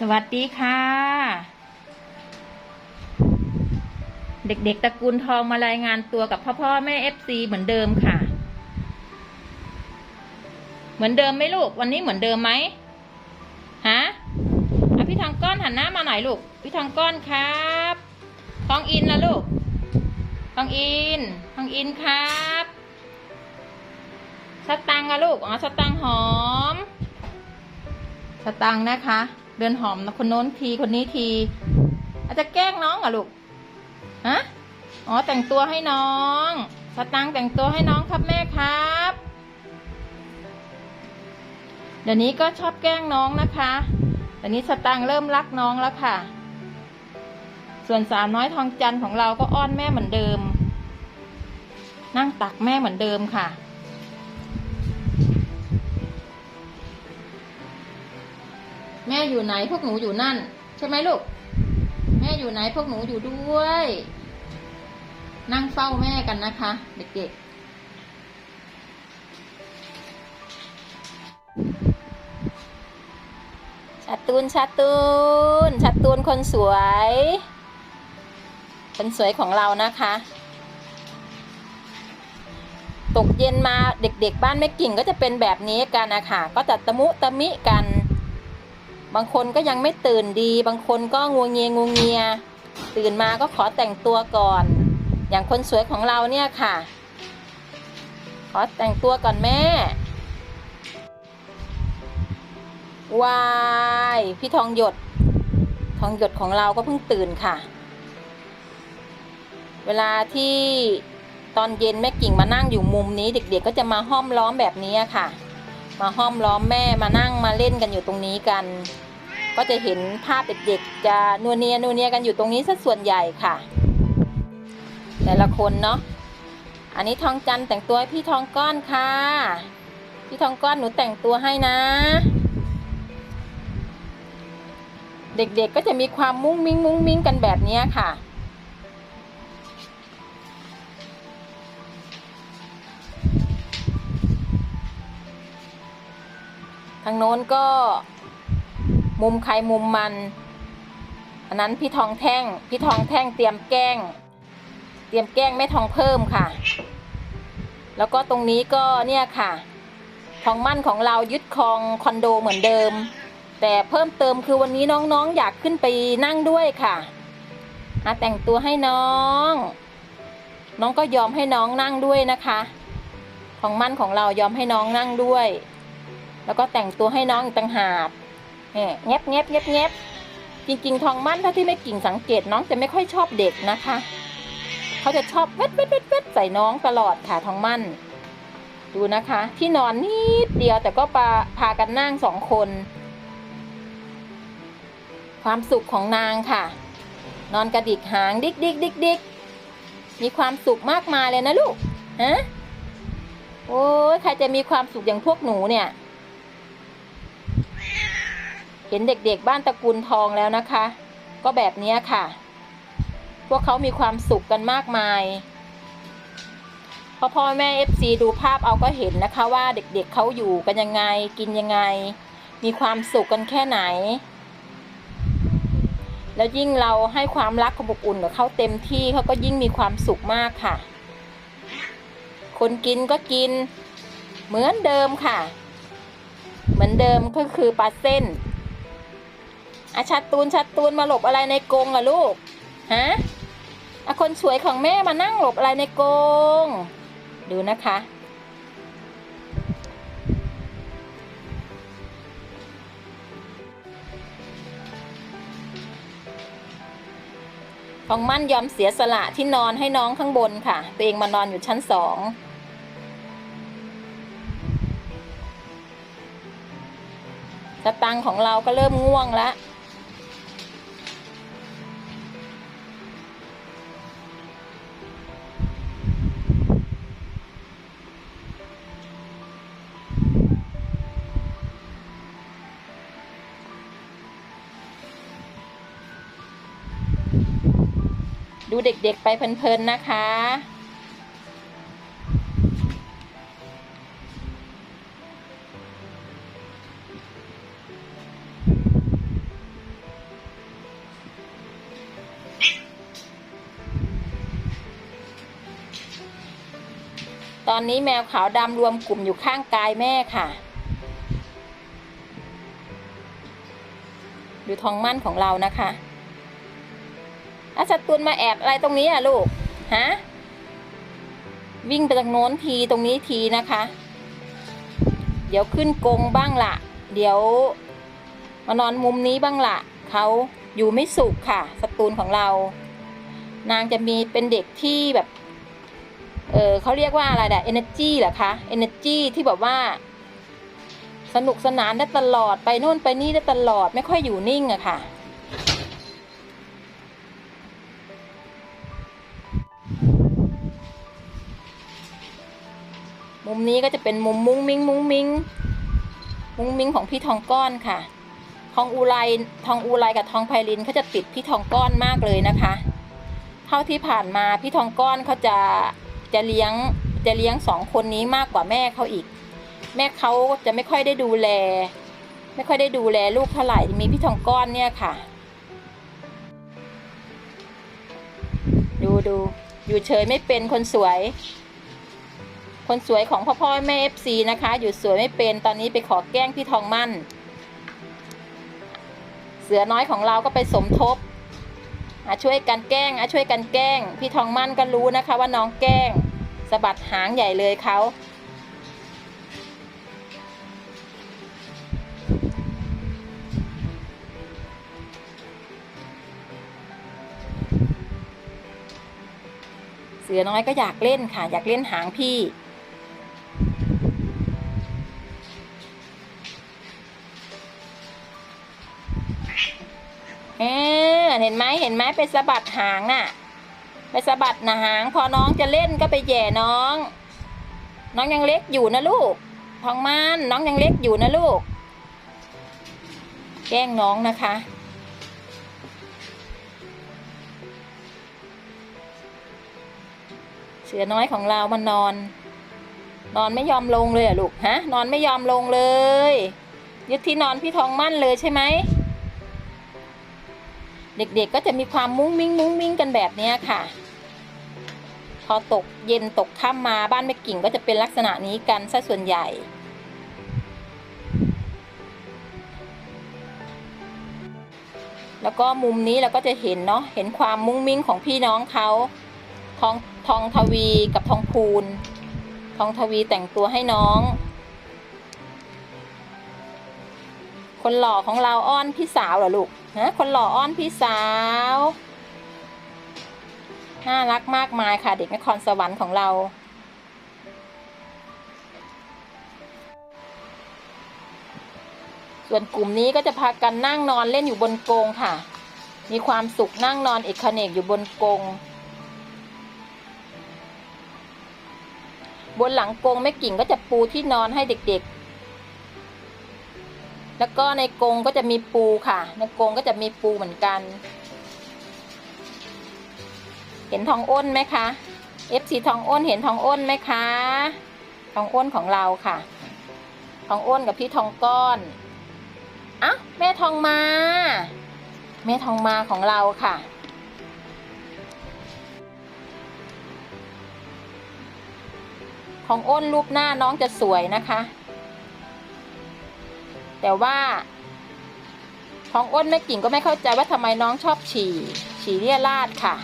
สวัสดีค่ะ เด็กๆตระกูลทองมารายงานตัวกับพ่อพ่อแม่เอฟซีเหมือนเดิมค่ะ เหมือนเดิมไหมลูก วันนี้เหมือนเดิมไหมฮะอะพี่ทองก้อนหันหน้ามาหน่อยลูก พี่ทองก้อนครับทองอินนะลูกทองอินทองอินครับสตังค์อะลูกอ๋อสตังค์หอม สตังค์นะคะ เดินหอมนะคนโน้นทีคนนี้ที อาจจะแกล้งน้องเหรอลูกฮะอ๋อแต่งตัวให้น้อง สตังแต่งตัวให้น้องครับแม่ครับ เดี๋ยวนี้ก็ชอบแกล้งน้องนะคะเดี๋ยวนี้สตังเริ่มรักน้องแล้วค่ะ ส่วนสาวน้อยทองจันทร์ของเราก็อ้อนแม่เหมือนเดิม นั่งตักแม่เหมือนเดิมค่ะ แม่อยู่ไหนพวกหนูอยู่นั่น ใช่ไหมลูก แม่อยู่ไหนพวกหนูอยู่ด้วย นั่งเฝ้าแม่กันนะคะ เด็กๆชัดตูนชัดตูนชัดตูนคนสวย คนสวยของเรานะคะตกเย็นมาเด็กๆ บ้านแม่กิ่งก็จะเป็นแบบนี้กันนะคะก็จะตะมุตะมิกัน บางคนก็ยังไม่ตื่นดี บางคนก็งูเงียงูเงีย ตื่นมาก็ขอแต่งตัวก่อน อย่างคนสวยของเราเนี่ยค่ะ ขอแต่งตัวก่อนแม่วายพี่ทองหยด ทองหยดของเราก็เพิ่งตื่นค่ะ เวลาที่ตอนเย็นแม่กิ่งมานั่งอยู่มุมนี้ เด็กๆก็จะมาห้อมล้อมแบบนี้ค่ะ มาห้อมล้อมแม่มานั่งมาเล่นกันอยู่ตรงนี้กัน ก็จะเห็นภาพเด็กๆจะนัวเนียนัวเนียกันอยู่ตรงนี้ซะส่วนใหญ่ค่ะ แต่ละคนเนาะอันนี้ทองจันแต่งตัวให้พี่ทองก้อนค่ะ พี่ทองก้อนหนูแต่งตัวให้นะ เด็กๆก็จะมีความมุ้งมิ้งมุ้งมิ้งกันแบบนี้ค่ะ ทางโน้นก็มุมใครมุมมัน อันนั้นพี่ทองแท่ง พี่ทองแท่งเตรียมแกล้ง เตรียมแกล้งแม่ทองเพิ่มค่ะ แล้วก็ตรงนี้ก็เนี่ยค่ะ ทองมั่นของเรายึดครองคอนโดเหมือนเดิม แต่เพิ่มเติมคือวันนี้น้องๆ อยากขึ้นไปนั่งด้วยค่ะอาแต่งตัวให้น้อง น้องก็ยอมให้น้องนั่งด้วยนะคะทองมั่นของเรายอมให้น้องนั่งด้วย แล้วก็แต่งตัวให้น้องอีกต่างหากแหมแงบแงบแงบแงบจริงๆ ทองมั่นถ้าที่ไม่กิ่งสังเกตน้องจะไม่ค่อยชอบเด็กนะคะ เขาจะชอบเวทเวทเวทเวทใส่น้องตลอดค่ะทองมั่น ดูนะคะ ที่นอนนิดเดียวแต่ก็ปาพากันนั่งสองคน ความสุขของนางค่ะ นอนกระดิกหางดิกดิกดิกดิกมีความสุขมากมายเลยนะลูกฮะโอ้ยใครจะมีความสุขอย่างพวกหนูเนี่ย ห็นเด็กๆบ้านตระกูลทองแล้วนะคะ ก็แบบนี้ค่ะ พวกเขามีความสุขกันมากมายพ่อพ่อแม่เอฟซีดูภาพเอาก็เห็นนะคะว่าเด็กๆเเขาอยู่กันยังไง กินยังไง มีความสุขกันแค่ไหน แล้วยิ่งเราให้ความรักความอบอุ่นกับเขาเต็มที่เขาก็ยิ่งมีความสุขมากค่ะ คนกินก็กิน เหมือนเดิมค่ะ เหมือนเดิมก็คือปลาเส้น อาชัดตูนชัดตูนมาหลบอะไรในกรงอะลูก ฮะอะคนสวยของแม่มานั่งหลบอะไรในกรงดูนะคะ ของมั่นยอมเสียสละที่นอนให้น้องข้างบนค่ะ ตัวเองมานอนอยู่ชั้นสองสตังของเราก็เริ่มง่วงแล้ว ดูเด็กๆไปเพลินๆนะคะ ตอนนี้แมวขาวดำรวมกลุ่มอยู่ข้างกายแม่ค่ะ ดูทองมั่นของเรานะคะ อาสตุนมาแอบอะไรตรงนี้อะลูก ฮะ วิ่งไปตรงโน้นทีตรงนี้ทีนะคะ เดี๋ยวขึ้นกงบ้างละเดี๋ยว มานอนมุมนี้บ้างละเขาอยู่ไม่สุขค่ะสตูนของเรา นางจะมีเป็นเด็กที่แบบ เออเขาเรียกว่าอะไรอะ energy เหรอคะ energy ที่แบบว่า สนุกสนานได้ตลอดไปนู่นไปนี่ได้ตลอดไม่ค่อยอยู่นิ่งอะค่ะ มุมนี้ก็จะเป็นมุมมุ้งมิ้งมุ้งมิ้งมุ้งมิ้งของพี่ทองก้อนค่ะ ทองอูไรทองอูไรกับทองไพลินเขาจะติดพี่ทองก้อนมากเลยนะคะ เท่าที่ผ่านมาพี่ทองก้อนเขาจะจะเลี้ยงจะเลี้ยงสองคนนี้มากกว่าแม่เขาอีก แม่เขาจะไม่ค่อยได้ดูแล ไม่ค่อยได้ดูแลลูกเท่าไหร่มีพี่ทองก้อนเนี่ยค่ะ ดูดูอยู่เฉยไม่เป็นคนสวย คนสวยของพ่อพ่อแม่เอฟซีนะคะ อยู่สวยไม่เป็นตอนนี้ไปขอแกล้งพี่ทองมั่น เสือน้อยของเราก็ไปสมทบอาช่วยกันแกล้งอาช่วยกันแกล้ง พี่ทองมั่นก็รู้นะคะว่าน้องแกล้งสะบัดหางใหญ่เลยเขาเสือน้อยก็อยากเล่นค่ะ อยากเล่นหางพี่ เห็นไหมเห็นไหมไปสะบัดหางน่ะ ไปสะบัดหาง พอน้องจะเล่นก็ไปแย่น้อง น้องยังเล็กอยู่นะลูกทองมันน้องยังเล็กอยู่นะลูก แกล้งน้องนะคะ เสือน้อยของเรามันนอน นอนไม่ยอมลงเลยอะลูกฮะ นอนไม่ยอมลงเลย ยึดที่นอนพี่ทองมั่นเลยใช่ไหม เด็กๆก็จะมีความมุ้งมิ้งมุ้งมิ้งกันแบบนี้ค่ะ พอตกเย็นตกค่ำมาบ้านแม่กิ่งก็จะเป็นลักษณะนี้กันซะส่วนใหญ่แล้วก็มุมนี้เราก็จะเห็นเนาะ เห็นความมุ้งมิ้งของพี่น้องเขาทองทองทวีกับทองพูน ทองทวีแต่งตัวให้น้อง คนหล่อของเราอ้อนพี่สาวเหรอลูก ฮะคนหล่ออ้อนพี่สาว น่ารักมากมายค่ะ เด็กนครสวรรค์ของเราส่วนกลุ่มนี้ก็จะพากันนั่งนอนเล่นอยู่บนกรงค่ะ มีความสุขนั่งนอนเอกเนกอยู่บนกรงบนหลังกรงแม่กิ่งก็จะปูที่นอนให้เด็กๆ แล้วก็ในกรงก็จะมีปูค่ะ ในกรงก็จะมีปูเหมือนกัน เห็นทองอ้นไหมคะ FC ทองอ้นเห็นทองอ้นไหมคะ ทองอ้นของเราค่ะ ทองอ้นกับพี่ทองก้อนอะแม่ทองมา แม่ทองมาของเราค่ะทองอ้นรูปหน้าน้องจะสวยนะคะ แต่ว่าทองอ้นแม่กิ่งก็ไม่เข้าใจว่าทำไมน้องชอบฉี่ฉี่เรียราดค่ะ